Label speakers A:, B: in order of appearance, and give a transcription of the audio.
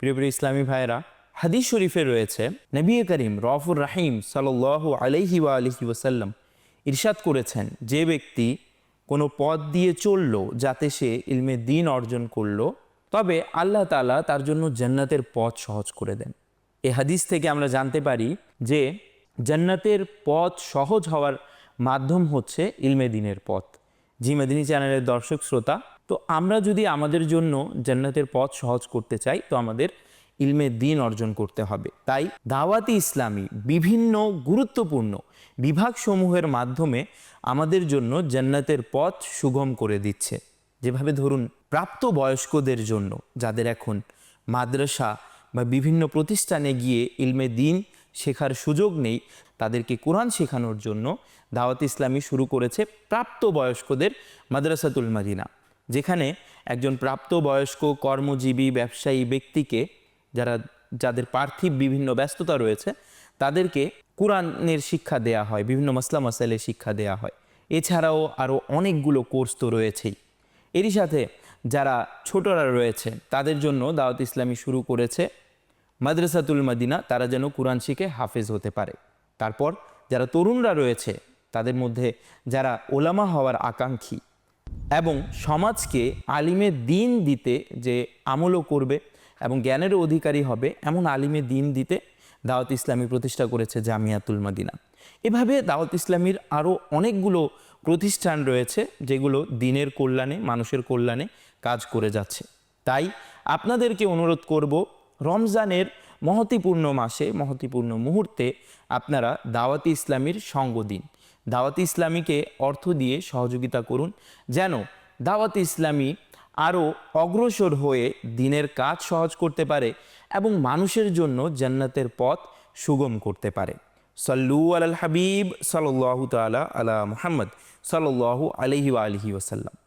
A: প্রিয় প্রিয় ইসলামী ভাইরা হাদিস শরীফে রয়েছে, নবী করিম রফুর রাহিম সাল আলহি ওয়া আলহি ওসাল্লাম ইরশাদ করেছেন, যে ব্যক্তি কোনো পথ দিয়ে চলল যাতে সে ইলমে দিন অর্জন করল, তবে আল্লাহ তালা তার জন্য জান্নাতের পথ সহজ করে দেন। এ হাদিস থেকে আমরা জানতে পারি যে জান্নাতের পথ সহজ হওয়ার মাধ্যম হচ্ছে ইলমে দিনের পথ। জি মেদিনী চ্যানেলের দর্শক, শ্রোতা তো আমরা যদি আমাদের জন্য জান্নাতের পথ সহজ করতে চাই, তো আমাদের ইলমে দিন অর্জন করতে হবে। তাই দাওয়াতি ইসলামী বিভিন্ন গুরুত্বপূর্ণ বিভাগসমূহের মাধ্যমে আমাদের জন্য জান্নাতের পথ সুগম করে দিচ্ছে। যেভাবে ধরুন প্রাপ্ত বয়স্কদের জন্য যাদের এখন মাদ্রাসা বা বিভিন্ন প্রতিষ্ঠানে গিয়ে ইলমে দিন শেখার সুযোগ নেই, তাদেরকে কোরআন শেখানোর জন্য দাওয়াত ইসলামী শুরু করেছে প্রাপ্ত বয়স্কদের মাদ্রাসাতুল মাদিনা। যেখানে একজন প্রাপ্ত বয়স্ক কর্মজীবী ব্যবসায়ী ব্যক্তিকে যারা, যাদের পার্থিব বিভিন্ন ব্যস্ততা রয়েছে, তাদেরকে কোরআনের শিক্ষা দেয়া হয়, বিভিন্ন মাসলা মাসাইলের শিক্ষা দেয়া হয়। এছাড়াও আরও অনেকগুলো কোর্স তো রয়েছেই। এরই সাথে যারা ছোটরা রয়েছে, তাদের জন্য দাওয়াত ইসলামী শুরু করেছে মাদ্রাসাতুল মাদিনা, তারা যেন কোরআন শিখে হাফেজ হতে পারে। তারপর যারা তরুণরা রয়েছে, তাদের মধ্যে যারা ওলামা হওয়ার আকাঙ্ক্ষী এবং সমাজকে আলিমে দিন দিতে যে আমলও করবে এবং জ্ঞানের অধিকারী হবে, এমন আলিমে দিন দিতে দাওয়াত ইসলামী প্রতিষ্ঠা করেছে জামিয়াতুল মাদিনা। এভাবে দাওয়াত ইসলামীর আরও অনেকগুলো প্রতিষ্ঠান রয়েছে, যেগুলো দিনের কল্যাণে, মানুষের কল্যাণে কাজ করে যাচ্ছে। তাই আপনাদেরকে অনুরোধ করব, রমজানের মহতিপূর্ণ মাসে, মহতিপূর্ণ মুহূর্তে আপনারা দাওয়াতি ইসলামীর সঙ্গ দিন। দাওয়াতি ইসলামীকে অর্থ দিয়ে সহযোগিতা করুন, যেন দাওয়াতি ইসলামী আরও অগ্রসর হয়ে দিনের কাজ সহজ করতে পারে এবং মানুষের জন্য জান্নাতের পথ সুগম করতে পারে। সল্লু আল হাবিব সাল্লাহ তালা আলা মুহাম্মদ সাল্লাহ আলহি আলহি ওসাল্লাম